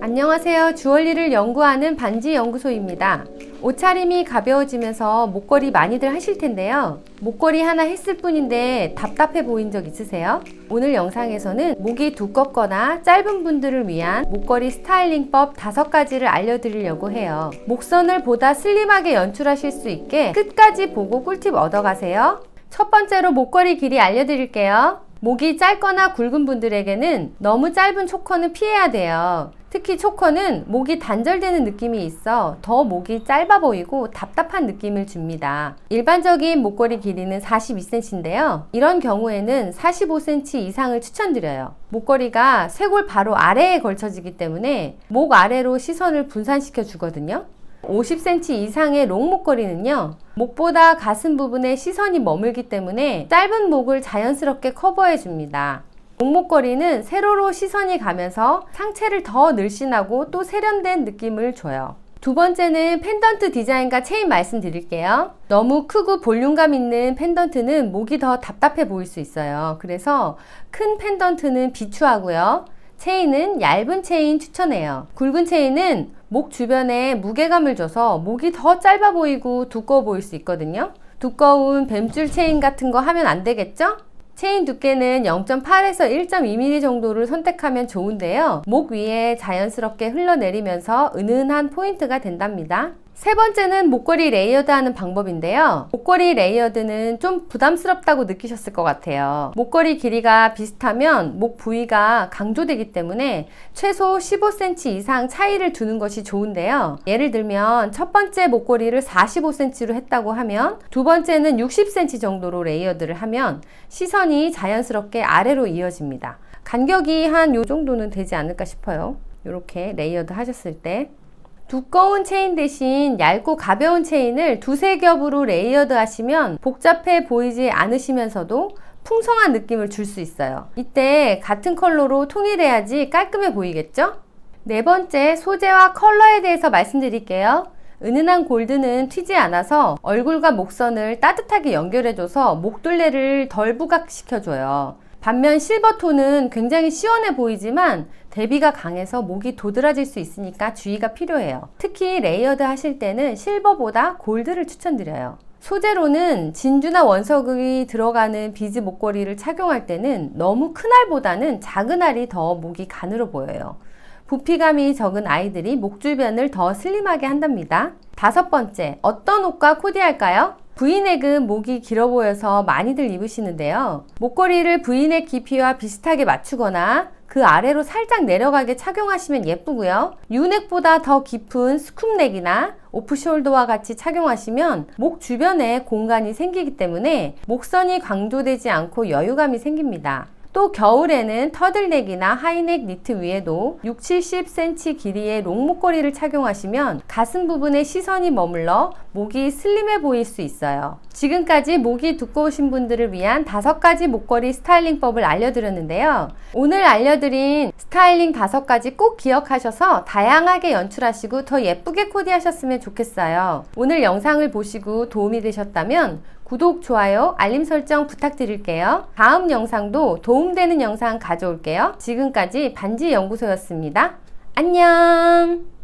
안녕하세요. 주얼리를 연구하는 반지 연구소입니다. 옷차림이 가벼워지면서 목걸이 많이들 하실 텐데요. 목걸이 하나 했을 뿐인데 답답해 보인 적 있으세요? 오늘 영상에서는 목이 두껍거나 짧은 분들을 위한 목걸이 스타일링법 다섯 가지를 알려드리려고 해요. 목선을 보다 슬림하게 연출하실 수 있게 끝까지 보고 꿀팁 얻어가세요. 첫 번째로 목걸이 길이 알려드릴게요. 목이 짧거나 굵은 분들에게는 너무 짧은 초커는 피해야 돼요. 특히 초커는 목이 단절되는 느낌이 있어 더 목이 짧아 보이고 답답한 느낌을 줍니다. 일반적인 목걸이 길이는 42cm인데요. 이런 경우에는 45cm 이상을 추천드려요. 목걸이가 쇄골 바로 아래에 걸쳐지기 때문에 목 아래로 시선을 분산시켜 주거든요. 50cm 이상의 롱 목걸이는요, 목보다 가슴 부분에 시선이 머물기 때문에 짧은 목을 자연스럽게 커버해 줍니다. 목목걸이는 세로로 시선이 가면서 상체를 더 늘씬하고 또 세련된 느낌을 줘요. 두 번째는 펜던트 디자인과 체인 말씀드릴게요. 너무 크고 볼륨감 있는 펜던트는 목이 더 답답해 보일 수 있어요. 그래서 큰 펜던트는 비추하고요. 체인은 얇은 체인 추천해요. 굵은 체인은 목 주변에 무게감을 줘서 목이 더 짧아 보이고 두꺼워 보일 수 있거든요. 두꺼운 뱀줄 체인 같은 거 하면 안 되겠죠? 체인 두께는 0.8에서 1.2mm 정도를 선택하면 좋은데요. 목 위에 자연스럽게 흘러내리면서 은은한 포인트가 된답니다. 세 번째는 목걸이 레이어드 하는 방법인데요. 목걸이 레이어드는 좀 부담스럽다고 느끼셨을 것 같아요. 목걸이 길이가 비슷하면 목 부위가 강조되기 때문에 최소 15cm 이상 차이를 두는 것이 좋은데요. 예를 들면 첫 번째 목걸이를 45cm로 했다고 하면 두 번째는 60cm 정도로 레이어드를 하면 시선이 자연스럽게 아래로 이어집니다. 간격이 한 요 정도는 되지 않을까 싶어요. 이렇게 레이어드 하셨을 때 두꺼운 체인 대신 얇고 가벼운 체인을 두세 겹으로 레이어드 하시면 복잡해 보이지 않으시면서도 풍성한 느낌을 줄 수 있어요. 이때 같은 컬러로 통일해야지 깔끔해 보이겠죠? 네 번째, 소재와 컬러에 대해서 말씀드릴게요. 은은한 골드는 튀지 않아서 얼굴과 목선을 따뜻하게 연결해줘서 목둘레를 덜 부각시켜줘요. 반면 실버톤은 굉장히 시원해 보이지만 대비가 강해서 목이 도드라질 수 있으니까 주의가 필요해요. 특히 레이어드 하실 때는 실버보다 골드를 추천드려요. 소재로는 진주나 원석이 들어가는 비즈 목걸이를 착용할 때는 너무 큰 알보다는 작은 알이 더 목이 가늘어 보여요. 부피감이 적은 아이들이 목 주변을 더 슬림하게 한답니다. 다섯 번째, 어떤 옷과 코디할까요? 브이넥은 목이 길어 보여서 많이들 입으시는데요. 목걸이를 브이넥 깊이와 비슷하게 맞추거나 그 아래로 살짝 내려가게 착용하시면 예쁘고요. 유넥보다 더 깊은 스쿱넥이나 오프숄더와 같이 착용하시면 목 주변에 공간이 생기기 때문에 목선이 강조되지 않고 여유감이 생깁니다. 또 겨울에는 터들넥이나 하이넥 니트 위에도 6, 70cm 길이의 롱 목걸이를 착용하시면 가슴 부분에 시선이 머물러 목이 슬림해 보일 수 있어요. 지금까지 목이 두꺼우신 분들을 위한 다섯 가지 목걸이 스타일링법을 알려드렸는데요. 오늘 알려드린 스타일링 다섯 가지 꼭 기억하셔서 다양하게 연출하시고 더 예쁘게 코디하셨으면 좋겠어요. 오늘 영상을 보시고 도움이 되셨다면 구독, 좋아요, 알림 설정 부탁드릴게요. 다음 영상도 도움되는 영상 가져올게요. 지금까지 반지 연구소였습니다. 안녕!